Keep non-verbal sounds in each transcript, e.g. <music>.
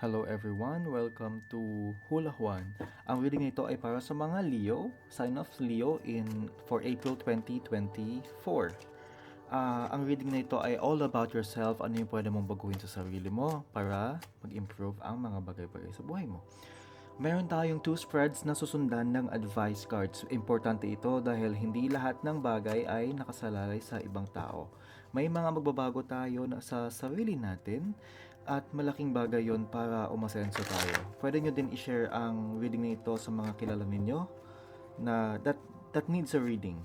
Hello everyone, welcome to Hula Juan. Ang reading nito ay para sa mga Leo, sign of Leo in for April 2024. Ah, ang reading na ito ay all about yourself, ano yung pwede mong baguhin sa sarili mo para mag-improve ang mga bagay-bagay sa buhay mo. Meron tayong two spreads na susundan ng advice cards. Importante ito dahil hindi lahat ng bagay ay nakasalalay sa ibang tao. May mga magbabago tayo sa sarili natin at malaking bagay yon para umasenso tayo. Pwede nyo din i-share ang reading na ito sa mga kilala ninyo na that, that needs a reading.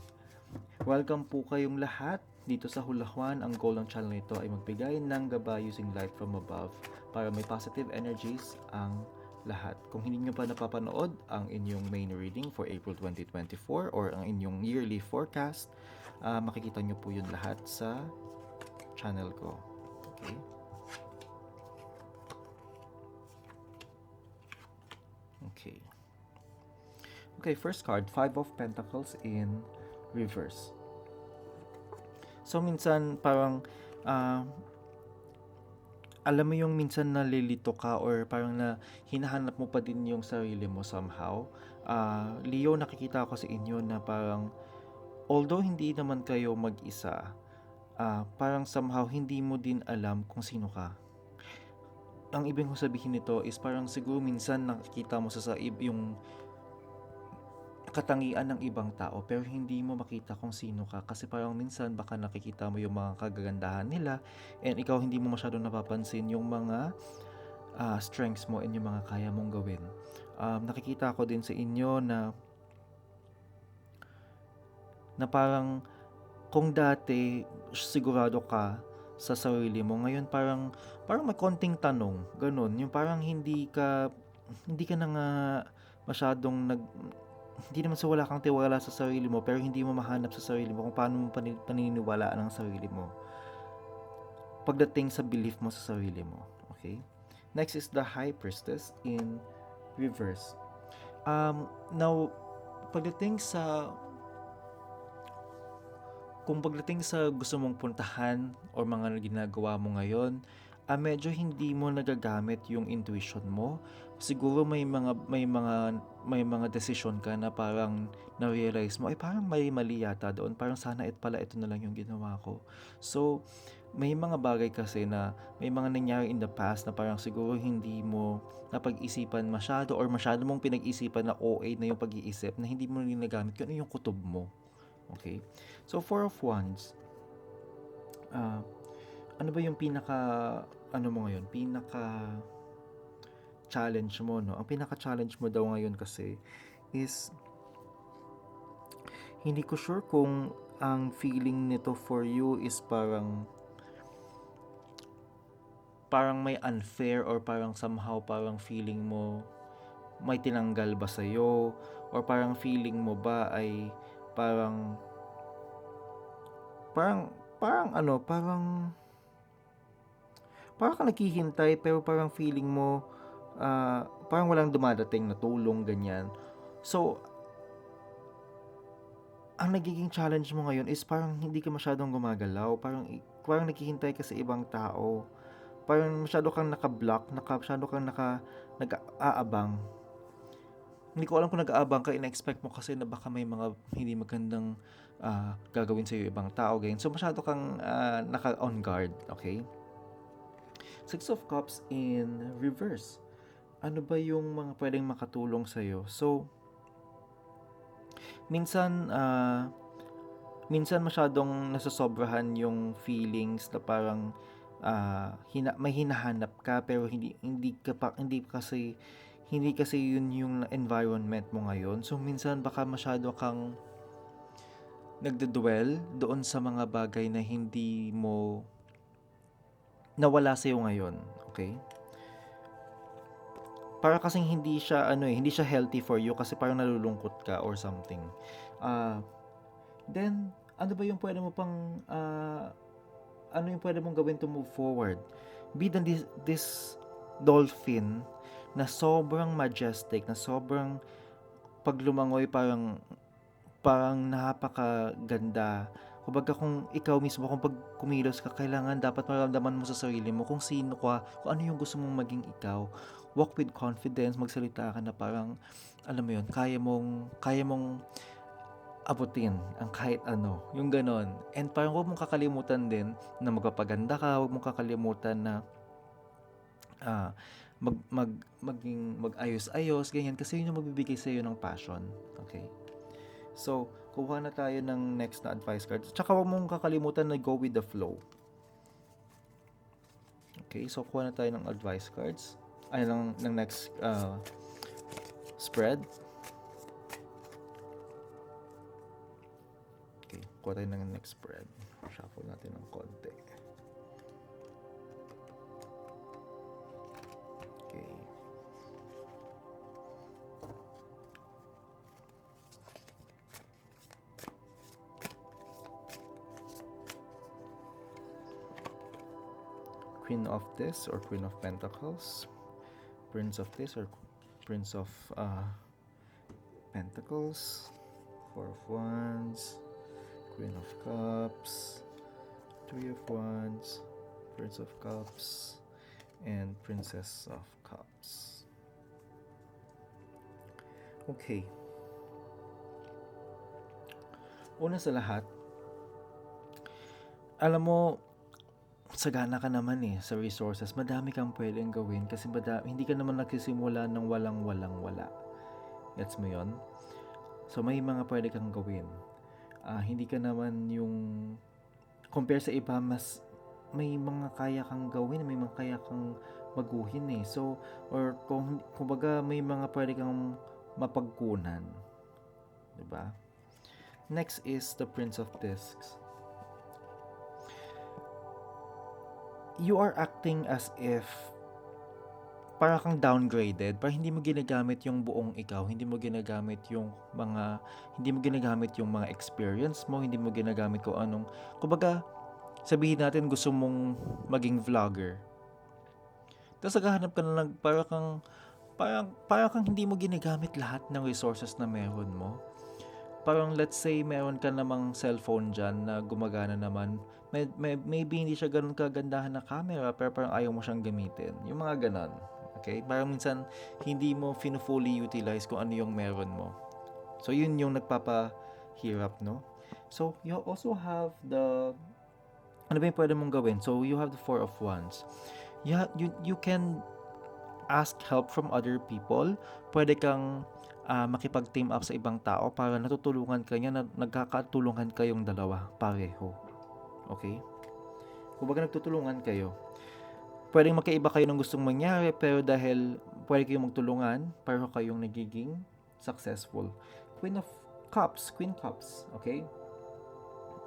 Welcome po kayong lahat dito sa Hulahuan. Ang goal ng channel nito ay magbigay ng gabay using light from above para may positive energies ang lahat. Kung hindi nyo pa napapanood ang inyong main reading for April 2024 or ang inyong yearly forecast, ah, makikita nyo po yun lahat sa channel ko. Okay. Okay, first card, Five of Pentacles in reverse. So, minsan parang ah, alam mo yung minsan nalilito ka or parang na hinahanap mo pa din yung sarili mo somehow. Ah, Leo, nakikita ko sa inyo na parang although hindi naman kayo mag-isa, ah, parang somehow hindi mo din alam kung sino ka. Ang ibig kong sabihin nito is parang siguro minsan nakikita mo sa sa yung katangian ng ibang tao pero hindi mo makita kung sino ka kasi parang minsan baka nakikita mo yung mga kagandahan nila and ikaw hindi mo masyado napapansin yung mga ah, strengths mo and yung mga kaya mong gawin. Um, nakikita ko din sa inyo na na parang kung dati sigurado ka sa sarili mo, ngayon parang parang may konting tanong, ganun. Yung parang hindi ka hindi ka na nga masyadong nag hindi naman sa wala kang tiwala sa sarili mo pero hindi mo mahanap sa sarili mo kung paano mo pani- paniniwalaan ang sarili mo pagdating sa belief mo sa sarili mo. Okay? Next is the High Priestess in reverse. Um, now, pagdating sa kung pagdating sa gusto mong puntahan or mga ginagawa mo ngayon, ah, medyo hindi mo nagagamit yung intuition mo. Siguro may mga may mga may mga desisyon ka na parang na-realize mo ay parang may mali yata doon. Parang sana it pala ito na lang yung ginawa ko. So, may mga bagay kasi na may mga nangyari in the past na parang siguro hindi mo napag-isipan masyado or masyado mong pinag-isipan na OA na yung pag-iisip na hindi mo rin nagamit kung ano yung kutob mo. Okay? So, Four of Wands, ah, ano ba yung pinaka, ano mo ngayon, pinaka challenge mo, no? Ang pinaka challenge mo daw ngayon kasi is hindi ko sure kung ang feeling nito for you is parang parang may unfair or parang somehow parang feeling mo may tinanggal ba sa'yo or parang feeling mo ba ay parang parang parang ano parang parang ka naghihintay pero parang feeling mo ah, parang walang dumadating na tulong ganyan so ang nagiging challenge mo ngayon is parang hindi ka masyadong gumagalaw parang parang naghihintay ka sa ibang tao parang masyado kang naka-block naka, masyado kang naka nag-aabang hindi ko alam kung nag-aabang ka, in-expect mo kasi na baka may mga hindi magandang ah, gagawin sa ibang tao, ganyan. So, masyado kang ah, naka-on guard, okay? Six of Cups in reverse. Ano ba yung mga pwedeng makatulong sa'yo? So, minsan, ah, minsan masyadong nasasobrahan yung feelings na parang ah, hina, may hinahanap ka pero hindi hindi ka pa, hindi kasi hindi kasi yun yung environment mo ngayon. So minsan baka masyado kang nagdedwell doon sa mga bagay na hindi mo nawala sa iyo ngayon, okay? Para kasing hindi siya ano eh, hindi siya healthy for you kasi parang nalulungkot ka or something. Ah, then ano ba yung pwede mo pang ah, ano yung pwede mong gawin to move forward? Be the, this, this dolphin na sobrang majestic, na sobrang pag lumangoy parang parang napakaganda Kumbaga kung ikaw mismo, kung pag kumilos ka, kailangan dapat maramdaman mo sa sarili mo kung sino ka, kung ano yung gusto mong maging ikaw. Walk with confidence, magsalita ka na parang, alam mo yun, kaya mong, kaya mong abutin ang kahit ano. Yung ganon. And parang huwag mong kakalimutan din na magpapaganda ka, huwag mong kakalimutan na ah, mag, mag, maging mag-ayos-ayos, ganyan. Kasi yun yung magbibigay sa iyo ng passion. Okay? So, kuha na tayo ng next na advice card. Tsaka huwag mong kakalimutan na go with the flow. Okay, so kuha na tayo ng advice cards. Ay, ng, ng next uh, spread. Okay, kuha tayo ng next spread. Shuffle natin ng konti. Okay. Queen of this or Queen of Pentacles, Prince of this or Prince of uh, Pentacles, Four of Wands, Queen of Cups, Three of Wands, Prince of Cups, and Princess of Cups. Okay. Una sa lahat, alam mo, sagana ka naman eh sa resources. Madami kang pwedeng gawin kasi madami, hindi ka naman nagsisimula ng walang-walang wala. Gets mo yon? So may mga pwede kang gawin. Ah, hindi ka naman yung compare sa iba mas may mga kaya kang gawin, may mga kaya kang baguhin eh. So or kung kumbaga may mga pwede kang mapagkunan. ba? Next is the Prince of Discs. You are acting as if para kang downgraded, para hindi mo ginagamit yung buong ikaw, hindi mo ginagamit yung mga, hindi mo ginagamit yung mga experience mo, hindi mo ginagamit kung anong, kumbaga, sabihin natin gusto mong maging vlogger. Tapos naghahanap ka na lang, para kang, parang, para kang hindi mo ginagamit lahat ng resources na meron mo. Parang let's say meron ka namang cellphone dyan na gumagana naman, may, may, maybe hindi siya ganun kagandahan na camera pero parang ayaw mo siyang gamitin. Yung mga ganon. Okay? Parang minsan hindi mo fully utilize kung ano yung meron mo. So yun yung nagpapahirap, no? So you also have the ano ba yung pwede mong gawin? So you have the four of wands. You, ha- you, you can ask help from other people. Pwede kang uh, makipag-team up sa ibang tao para natutulungan ka niya na nagkakatulungan kayong dalawa pareho. Okay? Kumbaga nagtutulungan kayo. Pwedeng magkaiba kayo ng gustong mangyari, pero dahil pwede kayong magtulungan, pareho kayong nagiging successful. Queen of Cups, Queen Cups, okay?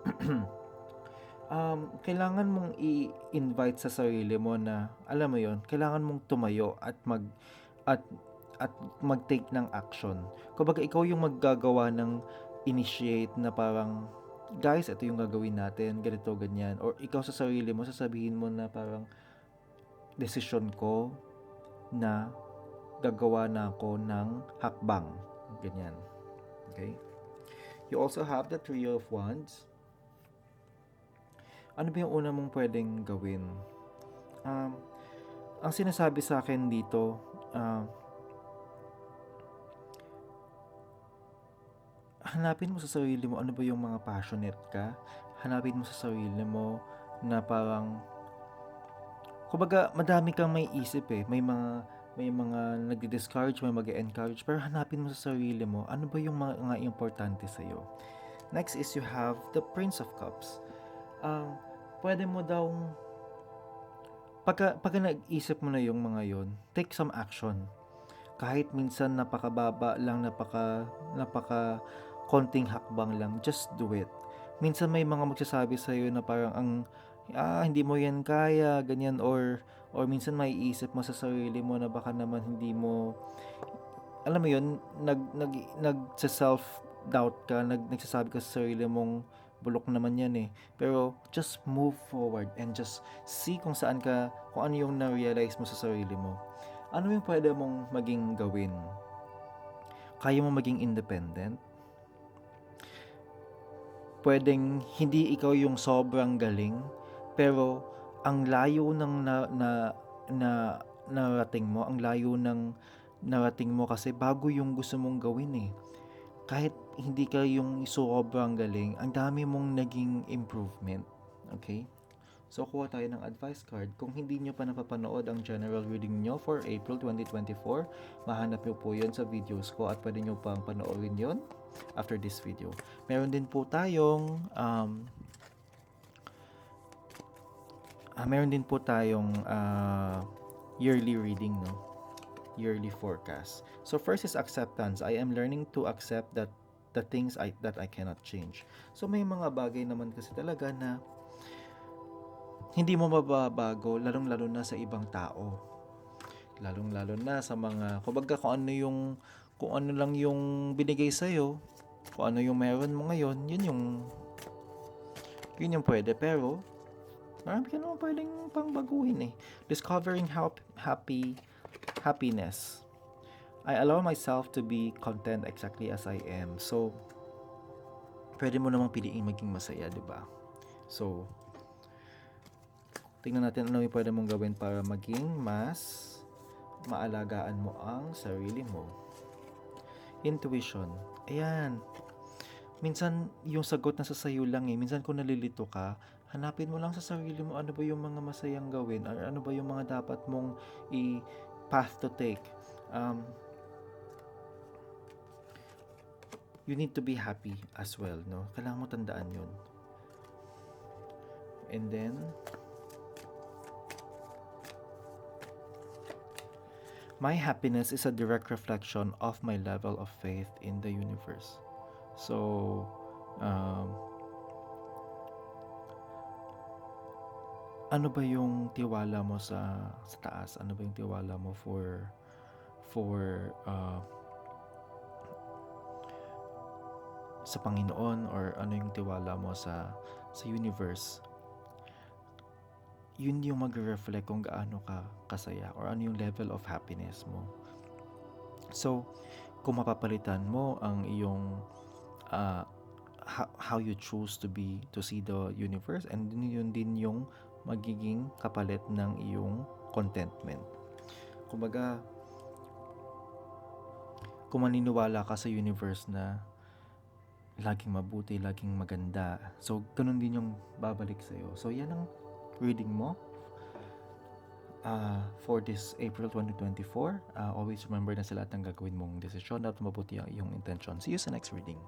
<clears throat> um, kailangan mong i-invite sa sarili mo na, alam mo yon kailangan mong tumayo at mag, at, at mag-take ng action. Kumbaga, ikaw yung maggagawa ng initiate na parang guys, ito yung gagawin natin, ganito, ganyan. Or ikaw sa sarili mo, sasabihin mo na parang, decision ko na gagawa na ako ng hakbang. Ganyan. Okay? You also have the Three of Wands. Ano ba yung una mong pwedeng gawin? Um, ang sinasabi sa akin dito, uh, hanapin mo sa sarili mo ano ba yung mga passionate ka. Hanapin mo sa sarili mo na parang kumbaga madami kang may isip eh. May mga may mga nagdi-discourage, may mag-encourage, pero hanapin mo sa sarili mo ano ba yung mga, mga importante sa iyo. Next is you have the Prince of Cups. Um, pwede mo daw pagka, pagka nag-isip mo na yung mga yon, take some action. Kahit minsan napakababa lang, napaka napaka konting hakbang lang, just do it. Minsan may mga magsasabi sa iyo na parang ang ah, hindi mo yan kaya, ganyan or or minsan may isip mo sa sarili mo na baka naman hindi mo alam mo yun, nag nag nag self doubt ka, nag nagsasabi ka sa sarili mong bulok naman yan eh. Pero just move forward and just see kung saan ka, kung ano yung na-realize mo sa sarili mo. Ano yung pwede mong maging gawin? Kaya mo maging independent? Pwedeng hindi ikaw yung sobrang galing, pero ang layo ng na, na, na narating mo, ang layo ng narating mo kasi bago yung gusto mong gawin eh. Kahit hindi ka yung sobrang galing, ang dami mong naging improvement. Okay? So, kuha tayo ng advice card. Kung hindi nyo pa napapanood ang general reading nyo for April 2024, mahanap nyo po yun sa videos ko at pwede nyo pang panoorin yun after this video. Meron din po tayong um, ah, meron din po tayong ah, yearly reading, no? Yearly forecast. So first is acceptance. I am learning to accept that the things I that I cannot change. So may mga bagay naman kasi talaga na hindi mo mababago lalong-lalo na sa ibang tao. Lalong-lalo na sa mga kumbaga kung ano yung kung ano lang yung binigay sa kung ano yung meron mo ngayon, yun yung yun yung pwede pero marami ka naman pwedeng pang eh. Discovering hap- happy happiness. I allow myself to be content exactly as I am. So, pwede mo namang piliin maging masaya, di ba? So, tingnan natin ano yung pwede mong gawin para maging mas maalagaan mo ang sarili mo. Intuition. Ayan. Minsan, yung sagot nasa sayo lang eh. Minsan kung nalilito ka, hanapin mo lang sa sarili mo ano ba yung mga masayang gawin or ano ba yung mga dapat mong i path to take. Um, you need to be happy as well, no? Kailangan mo tandaan yun. And then, my happiness is a direct reflection of my level of faith in the universe. So, um, ano ba yung tiwala mo sa, sa taas? Ano ba yung tiwala mo for for uh, sa Panginoon or ano yung tiwala mo sa sa universe? Yun yung magre-reflect kung gaano ka kasaya or ano yung level of happiness mo. So, kung mapapalitan mo ang iyong uh, how, you choose to be to see the universe and yun din yung magiging kapalit ng iyong contentment. Kumbaga, kung maniniwala ka sa universe na laging mabuti, laging maganda, so ganun din yung babalik sa'yo. So yan ang reading mo uh, for this April 2024. Uh, always remember na sa lahat ng gagawin mong desisyon at mabuti ang iyong intention. See you sa next reading.